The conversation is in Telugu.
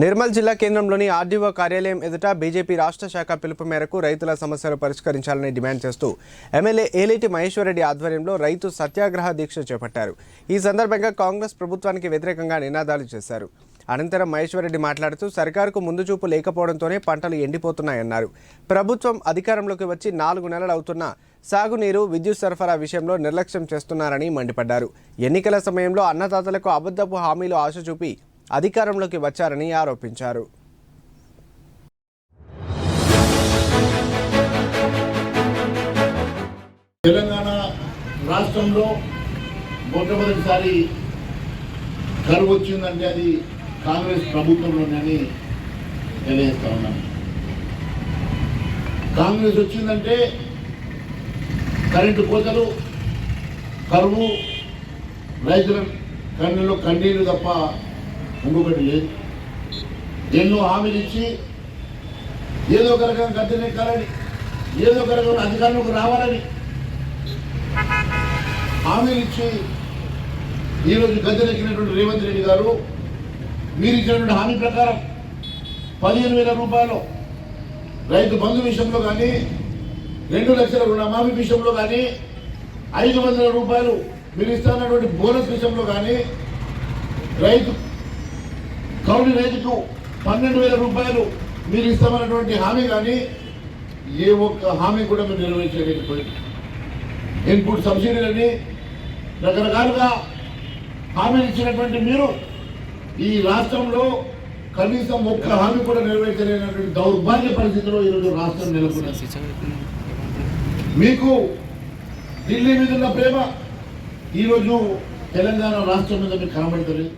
నిర్మల్ జిల్లా కేంద్రంలోని ఆర్డీఓ కార్యాలయం ఎదుట బీజేపీ రాష్ట్ర శాఖ పిలుపు మేరకు రైతుల సమస్యలు పరిష్కరించాలని డిమాండ్ చేస్తూ ఎమ్మెల్యే ఏలేటి మహేశ్వరరెడ్డి ఆధ్వర్యంలో రైతు సత్యాగ్రహ దీక్ష చేపట్టారు. ఈ సందర్భంగా కాంగ్రెస్ ప్రభుత్వానికి వ్యతిరేకంగా నినాదాలు చేశారు. అనంతరం మహేశ్వరరెడ్డి మాట్లాడుతూ సర్కారుకు ముందు చూపు లేకపోవడంతోనే పంటలు ఎండిపోతున్నాయన్నారు. ప్రభుత్వం అధికారంలోకి వచ్చి నాలుగు నెలలు అవుతున్నా సాగునీరు విద్యుత్ సరఫరా విషయంలో నిర్లక్ష్యం చేస్తున్నారని మండిపడ్డారు. ఎన్నికల సమయంలో అన్నదాతలకు అబద్ధపు హామీలు ఆశ చూపి అధికారంలోకి వచ్చారని ఆరోపించారు. తెలంగాణ రాష్ట్రంలో మొట్టమొదటిసారి కరువు వచ్చిందంటే అది కాంగ్రెస్ ప్రభుత్వంలోనని తెలియజేస్తా ఉన్నాను. కాంగ్రెస్ వచ్చిందంటే కరెంటు కోతలు కరువు రైతుల కన్నులో కన్నీళ్ళు తప్ప ఇంకొకటి లేదు ఎన్నో హామీలు ఇచ్చి ఏదో ఒక రకంగా గద్దెనెక్కాలని ఏదో ఒక రకంగా అధికారంలోకి రావాలని హామీలు ఇచ్చి ఈరోజు గద్దెనెక్కినటువంటి రేవంత్ రెడ్డి గారు మీరు ఇచ్చినటువంటి హామీ ప్రకారం పదిహేను వేల రూపాయలు రైతు బంధు విషయంలో కానీ రెండు లక్షల రుణమాఫీ విషయంలో కానీ ఐదు వందల రూపాయలు మీరు ఇస్తున్నటువంటి బోనస్ విషయంలో కానీ రైతు కౌలు రైతుకు పన్నెండు వేల రూపాయలు మీరు ఇస్తామన్నటువంటి హామీ కానీ ఏ ఒక్క హామీ కూడా మీరు నెరవేర్చలేకపోయింది. ఇన్పుట్ సబ్సిడీలని రకరకాలుగా హామీలు ఇచ్చినటువంటి మీరు ఈ రాష్ట్రంలో కనీసం ఒక్క హామీ కూడా నెరవేర్చలేనటువంటి దౌర్భాగ్య పరిస్థితిలో ఈరోజు రాష్ట్రం నెలకొన్నది మీకు ఢిల్లీ మీద ఉన్న ప్రేమ ఈరోజు తెలంగాణ రాష్ట్రం మీద మీకు కనబడతలేదు.